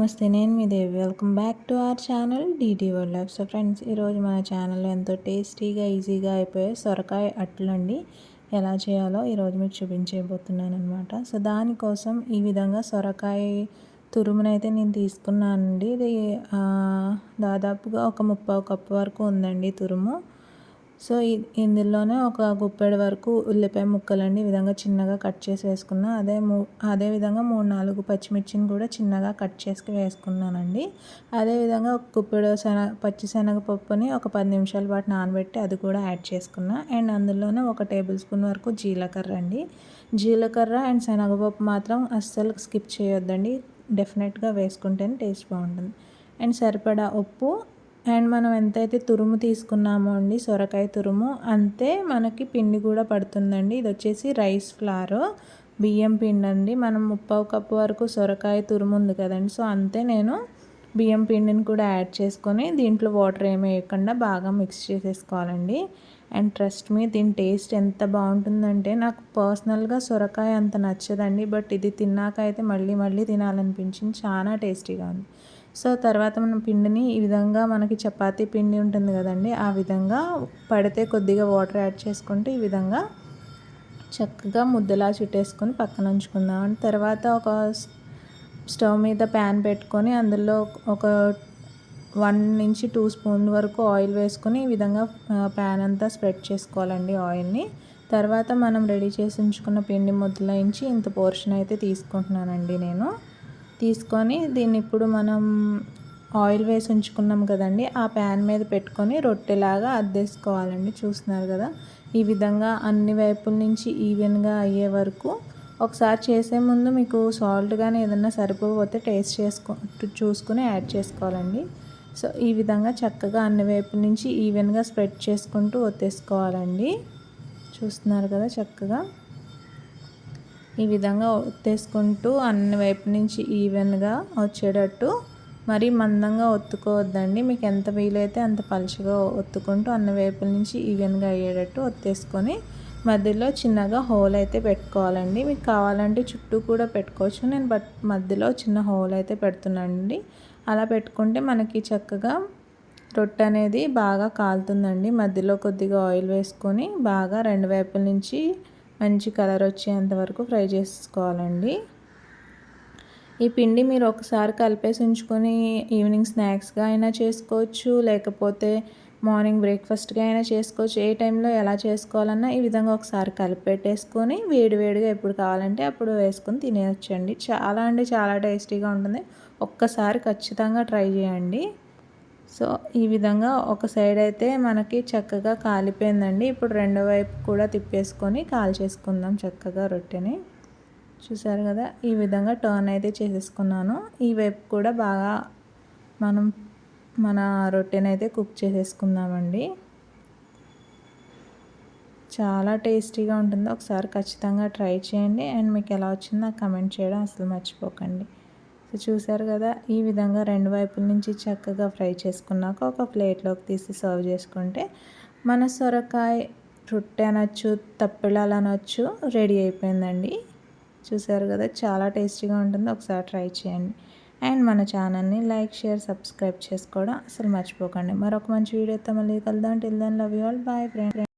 నమస్తే నేను మీ Devi. Welcome back to our channel DT world life so friends ఈరోజు మన ఛానల్లో ఎంతో టేస్టీగా ఈజీగా అయిపోయే సొరకాయ అట్లండి. ఎలా చేయాలో ఈరోజు మీకు చూపించబోతున్నాను అనమాట సో దానికోసం ఈ విధంగా సొరకాయ తురుమునైతే నేను తీసుకున్నానండి. ఇది దాదాపుగా ఒక ముప్పై కప్పు వరకు ఉందండి తురుము. సో ఇందులోనే ఒక గుప్పెడు వరకు ఉల్లిపాయ ముక్కలండి ఈ విధంగా చిన్నగా కట్ చేసి వేసుకున్నా. అదే మూ అదే విధంగా మూడు నాలుగు పచ్చిమిర్చిని కూడా చిన్నగా కట్ చేసి వేసుకున్నానండి. అదేవిధంగా ఒక గుప్పెడు శన పచ్చి శనగపప్పుని ఒక పది నిమిషాల పాటు నానబెట్టి అది కూడా యాడ్ చేసుకున్నా. అండ్ అందులోనే ఒక టేబుల్ స్పూన్ వరకు జీలకర్ర అండి. జీలకర్ర అండ్ శనగపప్పు మాత్రం అస్సలు స్కిప్ చేయొద్దండి. డెఫినెట్గా వేసుకుంటేనే టేస్ట్ బాగుంటుంది. అండ్ సరిపడా ఉప్పు అండ్ మనం ఎంతైతే తురుము తీసుకున్నామో అండి సొరకాయ తురుము అంతే మనకి పిండి కూడా పడుతుందండి. ఇది వచ్చేసి రైస్ ఫ్లార్ బియ్యం పిండి అండి. మనం ముప్పావు కప్పు వరకు సొరకాయ తురుము ఉంది కదండి సో అంతే నేను బియ్యం పిండిని కూడా యాడ్ చేసుకొని దీంట్లో వాటర్ ఏమి వేయకుండా బాగా మిక్స్ చేసేసుకోవాలండి. అండ్ ట్రస్ట్ మీ దీని టేస్ట్ ఎంత బాగుంటుందంటే నాకు పర్సనల్గా సొరకాయ అంత నచ్చదండి బట్ ఇది తిన్నాక అయితే మళ్ళీ మళ్ళీ తినాలనిపించింది. చాలా టేస్టీగా ఉంది. సో తర్వాత మనం పిండిని ఈ విధంగా మనకి చపాతీ పిండి ఉంటుంది కదండి ఆ విధంగా పడితే కొద్దిగా వాటర్ యాడ్ చేసుకుంటే ఈ విధంగా చక్కగా ముద్దలా చుట్టేసుకొని పక్కన ఉంచుకుందాం. తర్వాత ఒక స్టవ్ మీద ప్యాన్ పెట్టుకొని అందులో ఒక వన్ నుంచి టూ స్పూన్ వరకు ఆయిల్ వేసుకొని ఈ విధంగా ప్యాన్ అంతా స్ప్రెడ్ చేసుకోవాలండి ఆయిల్ని. తర్వాత మనం రెడీ చేసి ఉంచుకున్న పిండి ముద్దలయించి ఇంత పోర్షన్ అయితే తీసుకుంటున్నానండి నేను. తీసుకొని దీన్ని ఇప్పుడు మనం ఆయిల్ వేసి ఉంచుకున్నాం కదండి ఆ ప్యాన్ మీద పెట్టుకొని రొట్టెలాగా అద్దేసుకోవాలండి. చూస్తున్నారు కదా ఈ విధంగా అన్ని వైపుల నుంచి ఈవెన్గా అయ్యే వరకు ఒకసారి చేసే ముందు మీకు సాల్ట్ కానీ ఏదన్నా సరిపోతే టేస్ట్ చేసుకో చూసుకుని యాడ్ చేసుకోవాలండి. సో ఈ విధంగా చక్కగా అన్ని వైపుల నుంచి ఈవెన్గా స్ప్రెడ్ చేసుకుంటూ ఒత్తేసుకోవాలండి. చూస్తున్నారు కదా చక్కగా. ఈ విధంగా ఒత్తేసుకుంటూ అన్ని వైపు నుంచి ఈవెన్గా వచ్చేటట్టు మరీ మందంగా ఒత్తుకోవద్దండి. మీకు ఎంత వీలైతే అంత పలుచగా ఒత్తుకుంటూ అన్ని వైపుల నుంచి ఈవెన్గా అయ్యేటట్టు ఒత్తేసుకొని మధ్యలో చిన్నగా హోల్ అయితే పెట్టుకోవాలండి. మీకు కావాలంటే చుట్టూ కూడా పెట్టుకోవచ్చు. నేను బట్ మధ్యలో చిన్న హోల్ అయితే పెడుతున్నానండి. అలా పెట్టుకుంటే మనకి చక్కగా రొట్టె అనేది బాగా కాలుతుందండి. మధ్యలో కొద్దిగా ఆయిల్ వేసుకొని బాగా రెండు వైపుల నుంచి మంచి కలర్ వచ్చేంత వరకు ఫ్రై చేసుకోవాలండి. ఈ పిండి మీరు ఒకసారి కలిపేసి ఉంచుకొని ఈవినింగ్ స్నాక్స్గా అయినా చేసుకోవచ్చు లేకపోతే మార్నింగ్ బ్రేక్ఫాస్ట్గా అయినా చేసుకోవచ్చు. ఏ టైంలో ఎలా చేసుకోవాలన్నా ఈ విధంగా ఒకసారి కలిపెట్టేసుకొని వేడివేడిగా ఎప్పుడు కావాలంటే అప్పుడు వేసుకొని తినేయచ్చండి. చాలా అంటే చాలా టేస్టీగా ఉంటుంది. ఒక్కసారి ఖచ్చితంగా ట్రై చేయండి. సో ఈ విధంగా ఒక సైడ్ అయితే మనకి చక్కగా కాలిపోయిందండి. ఇప్పుడు రెండో వైపు కూడా తిప్పేసుకొని కాల్చేసుకుందాం చక్కగా రొట్టెని. చూసారు కదా ఈ విధంగా టర్న్ అయితే చేసేసుకున్నాను. ఈ వైపు కూడా బాగా మనం మన రొట్టెని అయితే కుక్ చేసేసుకుందామండి. చాలా టేస్టీగా ఉంటుంది. ఒకసారి ఖచ్చితంగా ట్రై చేయండి. అండ్ మీకు ఎలా వచ్చిందో కమెంట్ చేయడం అసలు మర్చిపోకండి. సో చూసారు కదా ఈ విధంగా రెండు వైపుల నుంచి చక్కగా ఫ్రై చేసుకున్నాక ఒక ప్లేట్లోకి తీసి సర్వ్ చేసుకుంటే మన సొరకాయ రొట్టె అనొచ్చు తప్పిళాలు అనొచ్చు రెడీ అయిపోయిందండి. చూసారు కదా చాలా టేస్టీగా ఉంటుంది. ఒకసారి ట్రై చేయండి. అండ్ మన ఛానల్ని లైక్ షేర్ సబ్స్క్రైబ్ చేసుకోవడం అసలు మర్చిపోకండి. మరొక మంచి వీడియోతో మళ్ళీ కలుద్దాం. Till then love you all. Bye friend